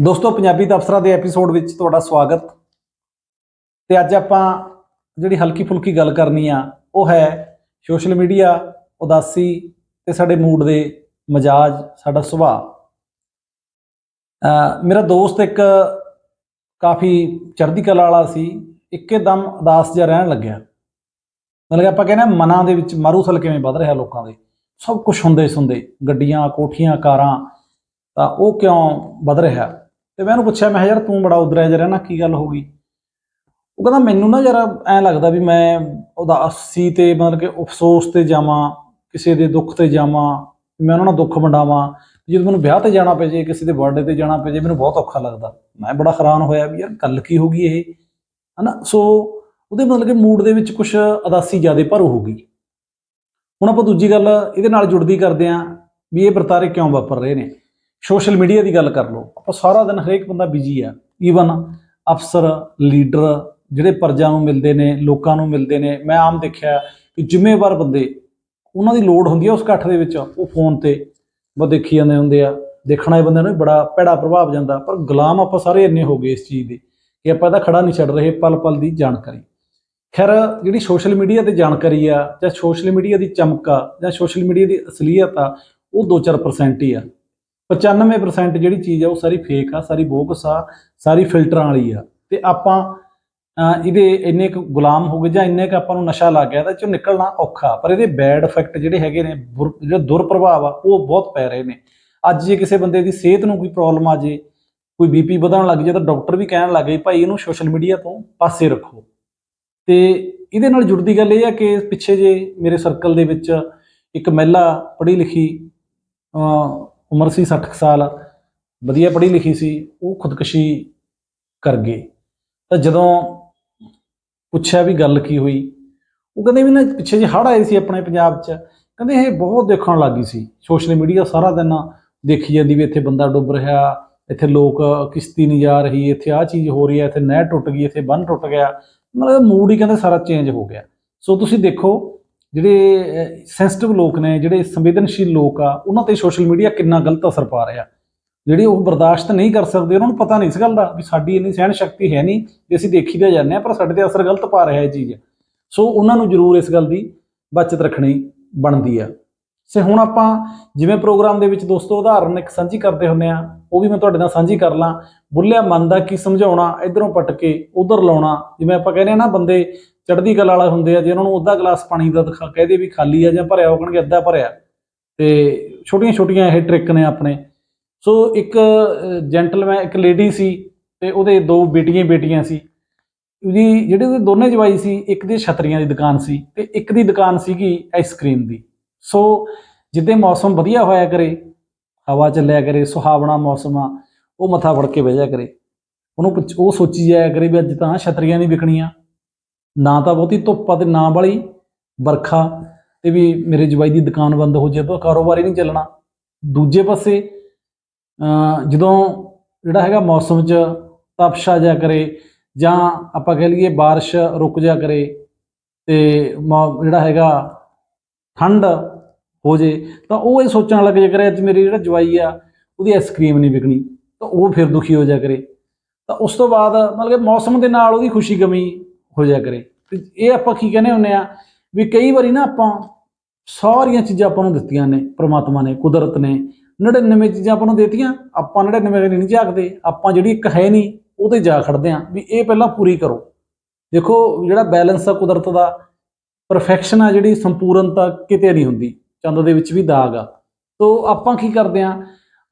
ਦੋਸਤੋ, ਪੰਜਾਬੀ ਦਫਤਰਾਂ ਦੇ ਐਪੀਸੋਡ ਵਿੱਚ ਤੁਹਾਡਾ ਸਵਾਗਤ। ਤੇ ਅੱਜ ਆਪਾਂ ਜਿਹੜੀ ਹਲਕੀ ਫੁਲਕੀ ਗੱਲ ਕਰਨੀ ਆ, ਉਹ ਹੈ ਸੋਸ਼ਲ ਮੀਡੀਆ ਉਦਾਸੀ ਤੇ ਸਾਡੇ ਮੂਡ ਦੇ ਮਜਾਜ, ਸਾਡਾ ਸੁਭਾਅ। ਅਹ ਮੇਰਾ ਦੋਸਤ ਇੱਕ ਕਾਫੀ ਚੜ੍ਹਦੀ ਕਲਾ ਵਾਲਾ ਸੀ, ਇੱਕਦਮ ਉਦਾਸ ਜਿਹਾ ਰਹਿਣ ਲੱਗਿਆ। ਮਤਲਬ ਕਿ ਆਪਾਂ ਕਹਿੰਦੇ ਹਾਂ ਮਨਾਂ ਦੇ ਵਿੱਚ ਮਾਰੂਥਲ ਕਿਵੇਂ ਵੱਧ ਰਿਹਾ ਲੋਕਾਂ ਦੇ। ਸਭ ਕੁਝ ਹੁੰਦੇ ਸੁੰਦੇ ਗੱਡੀਆਂ, ਕੋਠੀਆਂ, ਕਾਰਾਂ ਤਾਂ ਉਹ ਕਿਉਂ ਵੱਧ ਰਿਹਾ? ਤੇ ਮੈਂ ਉਹਨੂੰ ਪੁੱਛਿਆ, ਮੈਂ ਕਿਹਾ, ਯਾਰ ਤੂੰ ਬੜਾ ਉਦਰਿਆ ਜਿਹਾ ਰਹਿਣਾ ਕੀ ਗੱਲ ਹੋ ਗਈ? ਉਹ ਕਹਿੰਦਾ, ਮੈਨੂੰ ਨਾ ਯਾਰ ਐਂ ਲੱਗਦਾ ਵੀ ਮੈਂ ਉਦਾਸੀ ਤੇ ਮਤਲਬ ਕਿ ਅਫਸੋਸ ਤੇ ਜਾਵਾਂ, ਕਿਸੇ ਦੇ ਦੁੱਖ ਤੇ ਜਾਵਾਂ, ਮੈਂ ਉਹਨਾਂ ਨਾਲ ਦੁੱਖ ਵੰਡਾਵਾਂ। ਜਦੋਂ ਮੈਨੂੰ ਵਿਆਹ ਤੇ ਜਾਣਾ ਪੈ ਜੇ, ਕਿਸੇ ਦੇ ਬਰਥਡੇ ਤੇ ਜਾਣਾ ਪੈ ਜੇ, ਮੈਨੂੰ ਬਹੁਤ ਔਖਾ ਲੱਗਦਾ। ਮੈਂ ਬੜਾ ਹੈਰਾਨ ਹੋਇਆ ਵੀ ਯਾਰ ਗੱਲ ਕੀ ਹੋ ਗਈ ਇਹ? ਹਨਾ? ਸੋ ਉਹਦੇ ਮਤਲਬ ਕਿ ਮੂਡ ਦੇ ਵਿੱਚ ਕੁਝ ਉਦਾਸੀ ਜ਼ਿਆਦਾ ਭਰੂ ਹੋ ਗਈ ਹੁਣ ਆਪਾਂ ਦੂਜੀ ਗੱਲ ਇਹਦੇ ਨਾਲ ਜੁੜਦੀ ਕਰਦੇ ਆਂ ਵੀ ਇਹ ਵਰਤਾਰੇ ਕਿਉਂ ਵਾਪਰ ਰਹੇ ਨੇ? ਸੋਸ਼ਲ ਮੀਡੀਆ ਦੀ ਗੱਲ ਕਰ ਲਓ, ਆਪਾਂ ਸਾਰਾ ਦਿਨ ਹਰੇਕ ਬੰਦਾ ਬਿਜ਼ੀ ਆ। ਈਵਨ ਅਫਸਰ ਲੀਡਰ ਜਿਹੜੇ ਪਰਜਾ ਨੂੰ ਮਿਲਦੇ ਨੇ, ਲੋਕਾਂ ਨੂੰ ਮਿਲਦੇ ਨੇ, ਮੈਂ ਆਮ ਦੇਖਿਆ ਕਿ ਜ਼ਿੰਮੇਵਾਰ ਬੰਦੇ ਉਹਨਾਂ ਦੀ ਲੋੜ ਹੁੰਦੀ ਆ ਉਸ ਇਕੱਠ ਦੇ ਵਿੱਚ। ਉਹ ਫੋਨ ਤੇ ਬਸ ਦੇਖੀ ਜਾਂਦੇ ਹੁੰਦੇ ਆ, ਦੇਖਣ ਵਾਲੇ ਬੰਦੇ ਨੂੰ ਵੀ ਬੜਾ ਭੈੜਾ ਪ੍ਰਭਾਵ ਜਾਂਦਾ, ਪਰ ਗੁਲਾਮ ਆਪਾਂ ਸਾਰੇ ਇੰਨੇ ਹੋ ਗਏ ਇਸ ਚੀਜ਼ ਦੇ ਕਿ ਆਪਾਂ ਇਹਦਾ ਖੜਾ ਨਹੀਂ ਛੱਡ ਰਹੇ ਪਲ ਪਲ ਦੀ ਜਾਣਕਾਰੀ। ਖੈਰ, ਜਿਹੜੀ ਸੋਸ਼ਲ ਮੀਡੀਆ ਤੇ ਜਾਣਕਾਰੀ ਆ, ਜਾਂ ਸੋਸ਼ਲ ਮੀਡੀਆ ਦੀ ਚਮਕ ਆ ਜਾਂ ਸੋਸ਼ਲ ਮੀਡੀਆ ਦੀ ਅਸਲੀਅਤ ਆ, ਉਹ 2-4% ਹੀ ਆ। 95% ਜਿਹੜੀ ਚੀਜ਼ ਆ ਉਹ ਸਾਰੀ ਫੇਕ ਆ, ਸਾਰੀ ਬੋਕਸ ਆ, ਸਾਰੀ ਫਿਲਟਰਾਂ ਵਾਲੀ ਆ। ਤੇ ਆਪਾਂ ਇਹਦੇ ਇੰਨੇ ਕੁ ਗੁਲਾਮ ਹੋ ਗਏ ਜਾਂ ਇੰਨੇ ਕੁ ਆਪਾਂ ਨੂੰ ਨਸ਼ਾ ਲੱਗ ਗਿਆ ਤਾਂ ਚੋਂ ਨਿਕਲਣਾ ਔਖਾ। ਪਰ ਇਹਦੇ ਬੈਡ ਇਫੈਕਟ ਜਿਹੜੇ ਹੈਗੇ ਨੇ, ਬੁਰ- ਜਿਹੜੇ ਦੁਰਪ੍ਰਭਾਵ ਆ, ਉਹ ਬਹੁਤ ਪੈ ਰਹੇ ਨੇ। ਅੱਜ ਜੇ ਕਿਸੇ ਬੰਦੇ ਦੀ ਸਿਹਤ ਨੂੰ ਕੋਈ ਪ੍ਰੋਬਲਮ ਆ ਜੇ, ਕੋਈ ਬੀਪੀ ਵਧਣ ਲੱਗ ਜੇ, ਤਾਂ ਡਾਕਟਰ ਵੀ ਕਹਿਣ ਲੱਗ ਗਏ, ਭਾਈ, ਇਹਨੂੰ ਸੋਸ਼ਲ ਮੀਡੀਆ ਤੋਂ ਪਾਸੇ ਰੱਖੋ। ਤੇ ਇਹਦੇ ਨਾਲ ਜੁੜਦੀ ਗੱਲ ਇਹ ਆ ਕਿ ਪਿੱਛੇ ਜੇ ਮੇਰੇ ਸਰਕਲ ਦੇ ਵਿੱਚ ਇੱਕ ਮਹਿਲਾ ਪੜ੍ਹੀ ਲਿਖੀ ਉਮਰ ਸੀ 60 ਕੁ ਸਾਲ, ਵਧੀਆ ਪੜ੍ਹੀ ਲਿਖੀ ਸੀ, ਉਹ ਖੁਦਕੁਸ਼ੀ ਕਰ ਗਏ। ਤਾਂ ਜਦੋਂ ਪੁੱਛਿਆ ਵੀ ਗੱਲ ਕੀ ਹੋਈ, ਉਹ ਕਹਿੰਦੇ ਵੀ ਨਾ ਪਿੱਛੇ ਜੇ ਹੜ੍ਹ ਆਏ ਸੀ ਆਪਣੇ ਪੰਜਾਬ 'ਚ, ਕਹਿੰਦੇ ਇਹ ਬਹੁਤ ਦੇਖਣ ਲੱਗੀ ਸੀ। ਸੋਸ਼ਲ ਮੀਡੀਆ ਸਾਰਾ ਦਿਨ ਦੇਖੀ ਜਾਂਦੀ ਵੀ ਇੱਥੇ ਬੰਦਾ ਡੁੱਬ ਰਿਹਾ, ਇੱਥੇ ਲੋਕ ਕਿਸ਼ਤੀ ਨਹੀਂ ਜਾ ਰਹੀ, ਇੱਥੇ ਆਹ ਚੀਜ਼ ਹੋ ਰਹੀ ਹੈ, ਇੱਥੇ ਨਹਿਰ ਟੁੱਟ ਗਈ, ਇੱਥੇ ਬੰਨ ਟੁੱਟ ਗਿਆ। ਮਤਲਬ ਮੂਡ ਹੀ ਕਹਿੰਦੇ ਸਾਰਾ ਚੇਂਜ ਹੋ ਗਿਆ। ਸੋ ਤੁਸੀਂ ਦੇਖੋ ਜਿਹੜੇ ਸੈਂਸਿਟਿਵ ਲੋਕ ਨੇ, ਜਿਹੜੇ ਸੰਵੇਦਨਸ਼ੀਲ ਲੋਕ ਆ, ਉਹਨਾਂ ਤੇ ਸੋਸ਼ਲ ਮੀਡੀਆ ਕਿੰਨਾ ਗਲਤ ਅਸਰ ਪਾ ਰਿਹਾ। ਜਿਹੜੇ ਉਹ ਬਰਦਾਸ਼ਤ ਨਹੀਂ ਕਰ ਸਕਦੇ, ਉਹਨਾਂ ਨੂੰ ਪਤਾ ਨਹੀਂ ਇਸ ਗੱਲ ਦਾ ਵੀ ਸਾਡੀ ਇੰਨੀ ਸਹਿਣ ਸ਼ਕਤੀ ਹੈ ਨਹੀਂ ਵੀ ਅਸੀਂ ਦੇਖੀ ਤਾਂ ਜਾਂਦੇ ਆ ਪਰ ਸਾਡੇ ਤੇ ਅਸਰ ਗਲਤ ਪਾ ਰਿਹਾ ਇਹ ਚੀਜ਼। ਸੋ ਉਹਨਾਂ ਨੂੰ ਜ਼ਰੂਰ ਇਸ ਗੱਲ ਦੀ ਬਚਤ ਰੱਖਣੀ ਬਣਦੀ ਆ। ਸੇ ਹੁਣ ਆਪਾਂ ਜਿਵੇਂ ਪ੍ਰੋਗਰਾਮ ਦੇ ਵਿੱਚ ਦੋਸਤੋ ਉਦਾਹਰਨ ਇੱਕ ਸਾਂਝੀ ਕਰਦੇ ਹੁੰਨੇ ਆ ਉਹ ਵੀ ਮੈਂ ਤੁਹਾਡੇ ਨਾਲ ਸਾਂਝੀ ਕਰ ਲਾਂ। ਬੁੱਲਿਆ ਮਨ ਦਾ ਕੀ ਸਮਝਾਉਣਾ, ਇਧਰੋਂ ਪਟ ਕੇ ਉਧਰ ਲਾਉਣਾ, ਜਿਵੇਂ ਆਪਾਂ ਕਹਿੰਦੇ ਆ ਨਾ, ਬੰਦੇ ਚੜ੍ਹਦੀ ਕਲਾ ਵਾਲੇ ਹੁੰਦੇ ਆ, ਜੇ ਉਹਨਾਂ ਨੂੰ ਅੱਧਾ ਗਲਾਸ ਪਾਣੀ ਦਾ ਦਿਖਾ ਕਹਦੇ ਵੀ ਖਾਲੀ ਆ ਜਾਂ ਭਰਿਆ, ਉਹ ਕਹਿਣਗੇ ਅੱਧਾ ਭਰਿਆ। ਤੇ ਛੋਟੀਆਂ ਛੋਟੀਆਂ ਇਹ ਟ੍ਰਿਕ ਨੇ ਆਪਣੇ। ਸੋ ਇੱਕ ਜੈਂਟਲਮੈਨ ਇੱਕ ਲੇਡੀ ਸੀ ਤੇ ਉਹਦੇ ਦੋ ਬੇਟੀਆਂ ਬੇਟੀਆਂ ਸੀ। ਉਹਦੀ, ਜਿਹੜੇ ਉਹਦੇ ਦੋਨੇ ਜਵਾਈ ਸੀ, ਇੱਕ ਦੀ ਛਤਰੀਆਂ ਦੀ ਦੁਕਾਨ ਸੀ ਤੇ ਇੱਕ ਦੀ ਦੁਕਾਨ ਸੀਗੀ ਆਈਸਕ੍ਰੀਮ ਦੀ। ਸੋ ਜਿੱਦੇ ਮੌਸਮ ਵਧੀਆ ਹੋਇਆ ਕਰੇ, ਹਵਾ ਚੱਲਿਆ ਕਰੇ, ਸੁਹਾਵਣਾ ਮੌਸਮ ਆ, ਉਹ ਮੱਥਾ ਫੜ ਕੇ ਬਹਿ ਜਾ ਕਰੇ। ਉਹਨੂੰ ਪੁੱਛ- ਉਹ ਸੋਚੀ ਜਾਇਆ ਕਰੇ ਵੀ ਅੱਜ ਤਾਂ ਛਤਰੀਆਂ ਨਹੀਂ ਵਿਕਣੀਆਂ। ਨਾ ਤਾਂ ਬਹੁਤੀ ਧੁੱਪ ਆ ਤੇ ਨਾ ਵਾਲੀ ਵਰਖਾ ਤੇ ਵੀ ਮੇਰੇ ਜਵਾਈ ਦੀ ਦੁਕਾਨ ਬੰਦ ਹੋ ਜਾਏ ਤਾਂ ਕਾਰੋਬਾਰ ਹੀ ਨਹੀਂ ਚੱਲਣਾ। ਦੂਜੇ ਪਾਸੇ ਜਦੋਂ ਜਿਹੜਾ ਹੈਗਾ ਮੌਸਮ 'ਚ ਤਪਸ਼ਾ ਜਾ ਕਰੇ ਜਾਂ ਆਪਾਂ ਕਹਿ ਲਈਏ ਬਾਰਿਸ਼ ਰੁਕ ਜਾ ਕਰੇ ਤੇ ਮੌ- ਜਿਹੜਾ ਹੈਗਾ ਠੰਡ ਹੋ ਜੇ, ਤਾਂ ਉਹ ਇਹ ਸੋਚਣ ਲੱਗ ਜਾ ਕਰੇ ਅੱਜ ਮੇਰੀ ਜਿਹੜਾ ਜਵਾਈ ਆ, ਉਹਦੀ ਆਈਸਕ੍ਰੀਮ ਨਹੀਂ ਵਿਕਣੀ, ਤਾਂ ਉਹ ਫਿਰ ਦੁਖੀ ਹੋ ਜਾ ਕਰੇ। ਤਾਂ ਉਸ ਤੋਂ ਬਾਅਦ ਮਤਲਬ ਕਿ ਮੌਸਮ ਦੇ ਨਾਲ ਉਹਦੀ ਖੁਸ਼ੀ ਕਮੀ ਹੋ ਜਾ ਕਰੇ। ਤੇ ਇਹ ਆਪਾਂ ਕੀ ਕਹਿੰਦੇ ਹੁੰਨੇ ਆ ਵੀ ਕਈ ਵਾਰੀ ਨਾ ਆਪਾਂ ਸਾਰੀਆਂ ਚੀਜ਼ਾਂ ਆਪਾਂ ਨੂੰ ਦਿੱਤੀਆਂ ਨੇ, ਪ੍ਰਮਾਤਮਾ ਨੇ, ਕੁਦਰਤ ਨੇ। 99 ਚੀਜ਼ਾਂ ਆਪਾਂ ਨੂੰ ਦਿੱਤੀਆਂ, ਆਪਾਂ 99 ਨਹੀਂ ਜਾਗਦੇ। ਆਪਾਂ ਜਿਹੜੀ ਇੱਕ ਹੈ ਨਹੀਂ ਉਹਤੇ ਜਾ ਖੜਦੇ ਆ ਵੀ ਇਹ ਪਹਿਲਾਂ ਪੂਰੀ ਕਰੋ। ਦੇਖੋ, ਜਿਹੜਾ ਬੈਲੈਂਸ ਆ ਕੁਦਰਤ ਦਾ, ਪਰਫੈਕਸ਼ਨ ਆ ਜਿਹੜੀ ਸੰਪੂਰਨਤਾ ਕਿਤੇ ਨਹੀਂ ਹੁੰਦੀ। ਚੰਦ ਦੇ ਵਿੱਚ ਵੀ ਦਾਗ ਆ। ਤੋ ਆਪਾਂ ਕੀ ਕਰਦੇ ਆ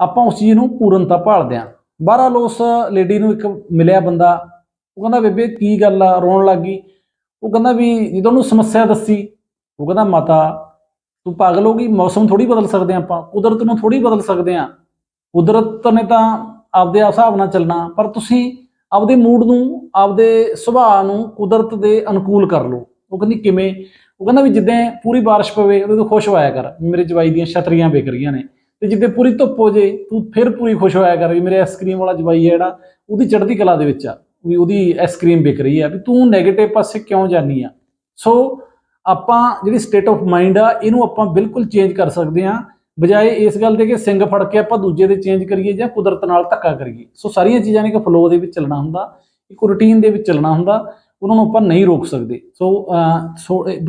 ਆਪਾਂ ਉਸ ਚੀਜ਼ ਨੂੰ ਪੂਰਨਤਾ ਭਾਲਦੇ ਆ ਬਹਰਾਲ ਉਸ ਲੇਡੀ ਨੂੰ ਇੱਕ ਮਿਲਿਆ ਬੰਦਾ ਉਹ ਕਹਿੰਦਾ, ਬੇਬੇ, ਕੀ ਗੱਲ ਆ? ਰੋਣ ਲੱਗ ਗਈ। ਉਹ ਕਹਿੰਦਾ ਵੀ ਜਦੋਂ ਉਹਨੂੰ ਸਮੱਸਿਆ ਦੱਸੀ, ਉਹ ਕਹਿੰਦਾ, ਮਾਤਾ, ਤੂੰ ਪਾਗਲ ਹੋ ਗਈ, ਮੌਸਮ ਥੋੜੀ ਬਦਲ ਸਕਦੇ ਆ ਆਪਾਂ, ਕੁਦਰਤ ਨੂੰ ਥੋੜੀ ਬਦਲ ਸਕਦੇ ਆ ਕੁਦਰਤ ਨੇ ਤਾਂ ਆਪਦੇ ਹਿਸਾਬ ਨਾਲ ਚੱਲਣਾ, ਪਰ ਤੁਸੀਂ ਆਪਦੇ ਮੂਡ ਨੂੰ, ਆਪਦੇ ਸੁਭਾਅ ਨੂੰ ਕੁਦਰਤ ਦੇ ਅਨੁਕੂਲ ਕਰ ਲਓ। ਉਹ ਕਹਿੰਦੀ, ਕਿਵੇਂ? ਉਹ ਕਹਿੰਦਾ ਵੀ ਜਿੱਦਾਂ ਪੂਰੀ ਬਾਰਿਸ਼ ਪਵੇ, ਉਹਦੇ ਤੋਂ ਖੁਸ਼ ਹੋਇਆ ਕਰ ਮੇਰੇ ਜਵਾਈ ਦੀਆਂ ਛਤਰੀਆਂ ਵਿਕ ਰਹੀਆਂ ਨੇ। ਤੇ ਜਿੱਦਾਂ ਪੂਰੀ ਧੁੱਪ ਹੋ ਜੇ, ਤੂੰ ਫਿਰ ਪੂਰੀ ਖੁਸ਼ ਹੋਇਆ ਕਰ ਵੀ ਮੇਰੇ ਆਈਸਕ੍ਰੀਮ ਵਾਲਾ ਜਵਾਈ ਹੈ ਜਿਹੜਾ, ਉਹਦੀ ਚੜ੍ਹਦੀ ਕਲਾ ਦੇ ਵਿੱਚ ਆ। ਵੀ ਉਹਦੀ ਆਈਸਕ੍ਰੀਮ ਵਿਕ ਰਹੀ ਆ, ਵੀ ਤੂੰ 네ਗੇਟਿਵ ਪਾਸੇ ਕਿਉਂ ਜਾਨੀ ਆ? ਸੋ ਆਪਾਂ ਜਿਹੜੀ ਸਟੇਟ ਆਫ ਮਾਈਂਡ ਆ, ਇਹਨੂੰ ਆਪਾਂ ਬਿਲਕੁਲ ਚੇਂਜ ਕਰ ਸਕਦੇ ਆ, ਬਜਾਏ ਇਸ ਗੱਲ ਦੇ ਕਿ ਸਿੰਗ ਫੜ ਕੇ ਆਪਾਂ ਦੂਜੇ ਦੇ ਚੇਂਜ ਕਰੀਏ ਜਾਂ ਕੁਦਰਤ ਨਾਲ ਧੱਕਾ ਕਰੀਏ। ਸੋ ਸਾਰੀਆਂ ਚੀਜ਼ਾਂ ਨੇ ਕਿ ਫਲੋ ਦੇ ਵਿੱਚ ਚੱਲਣਾ ਹੁੰਦਾ, ਇੱਕ ਰੂਟੀਨ ਦੇ ਵਿੱਚ ਚੱਲਣਾ ਹੁੰਦਾ, ਉਹਨਾਂ ਨੂੰ ਆਪਾਂ ਨਹੀਂ ਰੋਕ ਸਕਦੇ। ਸੋ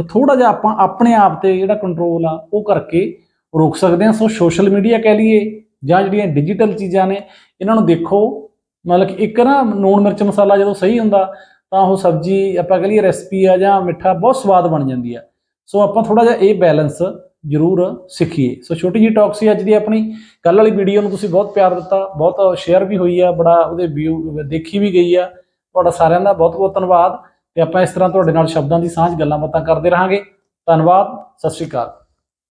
ਥੋੜਾ ਜਿਹਾ ਆਪਾਂ ਆਪਣੇ ਆਪ ਤੇ ਜਿਹੜਾ ਕੰਟਰੋਲ ਆ, ਉਹ ਕਰਕੇ ਰੋਕ ਸਕਦੇ ਹਾਂ ਸੋ ਸੋਸ਼ਲ ਮੀਡੀਆ ਕਹਿ ਲਈਏ ਜਾਂ ਜਿਹੜੀਆਂ ਡਿਜੀਟਲ ਚੀਜ਼ਾਂ ਨੇ, ਇਹਨਾਂ ਨੂੰ ਦੇਖੋ ਮਤਲਬ ਕਿ ਇੱਕ ਨਾ ਨੂਣ ਮਿਰਚ ਮਸਾਲਾ ਜਦੋਂ ਸਹੀ ਹੁੰਦਾ, ਤਾਂ ਉਹ ਸਬਜ਼ੀ ਆਪਾਂ ਕਹ ਲਈਏ ਰੈਸਪੀ ਆ ਜਾਂ ਮਿੱਠਾ ਬਹੁਤ ਸਵਾਦ ਬਣ ਜਾਂਦੀ ਆ। ਸੋ ਆਪਾਂ ਥੋੜਾ ਜਿਹਾ ਇਹ ਬੈਲੈਂਸ ਜ਼ਰੂਰ ਸਿੱਖੀਏ। ਸੋ ਛੋਟੀ ਜੀ ਟਾਕ ਸੀ ਅੱਜ ਦੀ ਆਪਣੀ। ਕੱਲ ਵਾਲੀ ਵੀਡੀਓ ਨੂੰ ਤੁਸੀਂ ਬਹੁਤ ਪਿਆਰ ਦਿੱਤਾ, ਬਹੁਤ ਸ਼ੇਅਰ ਵੀ ਹੋਈ ਆ, ਬੜਾ ਉਹਦੇ ਵਿਊ ਦੇਖੀ ਵੀ ਗਈ ਆ। ਤੁਹਾਡਾ ਸਾਰਿਆਂ ਦਾ ਬਹੁਤ ਬਹੁਤ ਧੰਨਵਾਦ। ਤੇ ਆਪਾਂ ਇਸ ਤਰ੍ਹਾਂ ਤੁਹਾਡੇ ਨਾਲ ਸ਼ਬਦਾਂ ਦੀ ਸਾਂਝ ਗੱਲਾਂ ਬਾਤਾਂ ਕਰਦੇ ਰਹਾਂਗੇ। ਧੰਨਵਾਦ, ਸਤਿ ਸ਼੍ਰੀ ਅਕਾਲ।